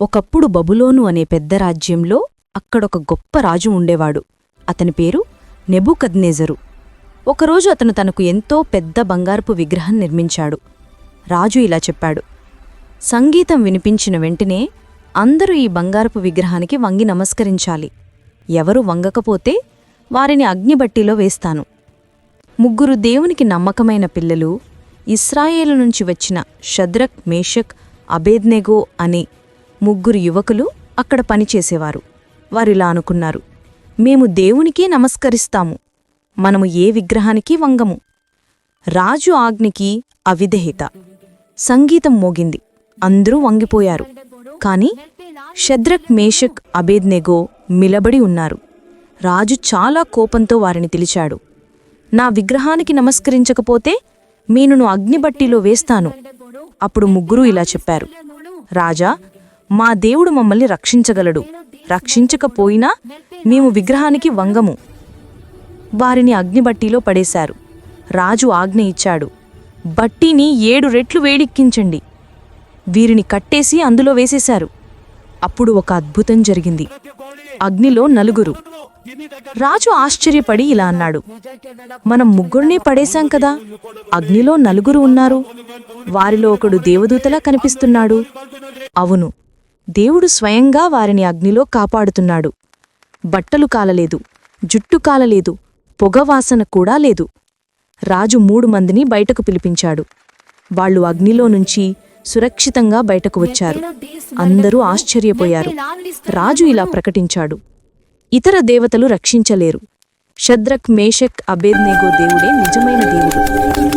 ఒకప్పుడు బబులోను అనే పెద్ద రాజ్యంలో అక్కడొక గొప్ప రాజు ఉండేవాడు. అతని పేరు నెబుకద్నేజరు. ఒకరోజు అతను తనకు ఎంతో పెద్ద బంగారపు విగ్రహం నిర్మించాడు. రాజు ఇలా చెప్పాడు సంగీతం వినిపించిన వెంటనే అందరూ ఈ బంగారపు విగ్రహానికి వంగి నమస్కరించాలి. ఎవరు వంగకపోతే వారిని అగ్నిబట్టిలో వేస్తాను. ముగ్గురు దేవునికి నమ్మకమైన పిల్లలు ఇస్రాయేలు నుంచి వచ్చిన షద్రక్ మేషక్ అబేద్నెగో అనే ముగ్గురు యువకులు అక్కడ పనిచేసేవారు. వారిలా అనుకున్నారు మేము దేవునికే నమస్కరిస్తాము. మనము ఏ విగ్రహానికి వంగము? రాజు ఆజ్ఞకి అవిధేయత. సంగీతం మోగింది. అందరూ వంగిపోయారు. కాని షద్రక్ మేషక్ అబేద్నెగో మిలబడి ఉన్నారు. రాజు చాలా కోపంతో వారిని పిలిచాడు నా విగ్రహానికి నమస్కరించకపోతే మీనును అగ్నిబట్టిలో వేస్తాను. అప్పుడు ముగ్గురూ ఇలా చెప్పారు రాజా మా దేవుడు మమ్మల్ని రక్షించగలడు. రక్షించకపోయినా మేము విగ్రహానికి వంగము. వారిని అగ్నిబట్టిలో పడేశారు. రాజు ఆజ్ఞ ఇచ్చాడు. బట్టిని ఏడు రెట్లు వేడెక్కించండి. వీరిని కట్టేసి అందులో వేసేశారు. అప్పుడు ఒక అద్భుతం జరిగింది. అగ్నిలో నలుగురు. రాజు ఆశ్చర్యపడి ఇలా అన్నాడు. మనం ముగ్గురినే పడేశాం కదా. అగ్నిలో నలుగురు ఉన్నారు. వారిలో ఒకడు దేవదూతలా కనిపిస్తున్నాడు. అవును దేవుడు స్వయంగా వారిని అగ్నిలో కాపాడుతున్నాడు. బట్టలు కాలలేదు జుట్టు కాలలేదు పొగవాసన కూడా లేదు. రాజు మూడు మందిని బయటకు పిలిపించాడు. వాళ్ళు అగ్నిలో నుంచి సురక్షితంగా బయటకు వచ్చారు. అందరూ ఆశ్చర్యపోయారు. రాజు ఇలా ప్రకటించాడు. ఇతర దేవతలు రక్షించలేరు. షద్రక్ మేషక్ అబేద్నేగో దేవుడే నిజమైన దేవుడు.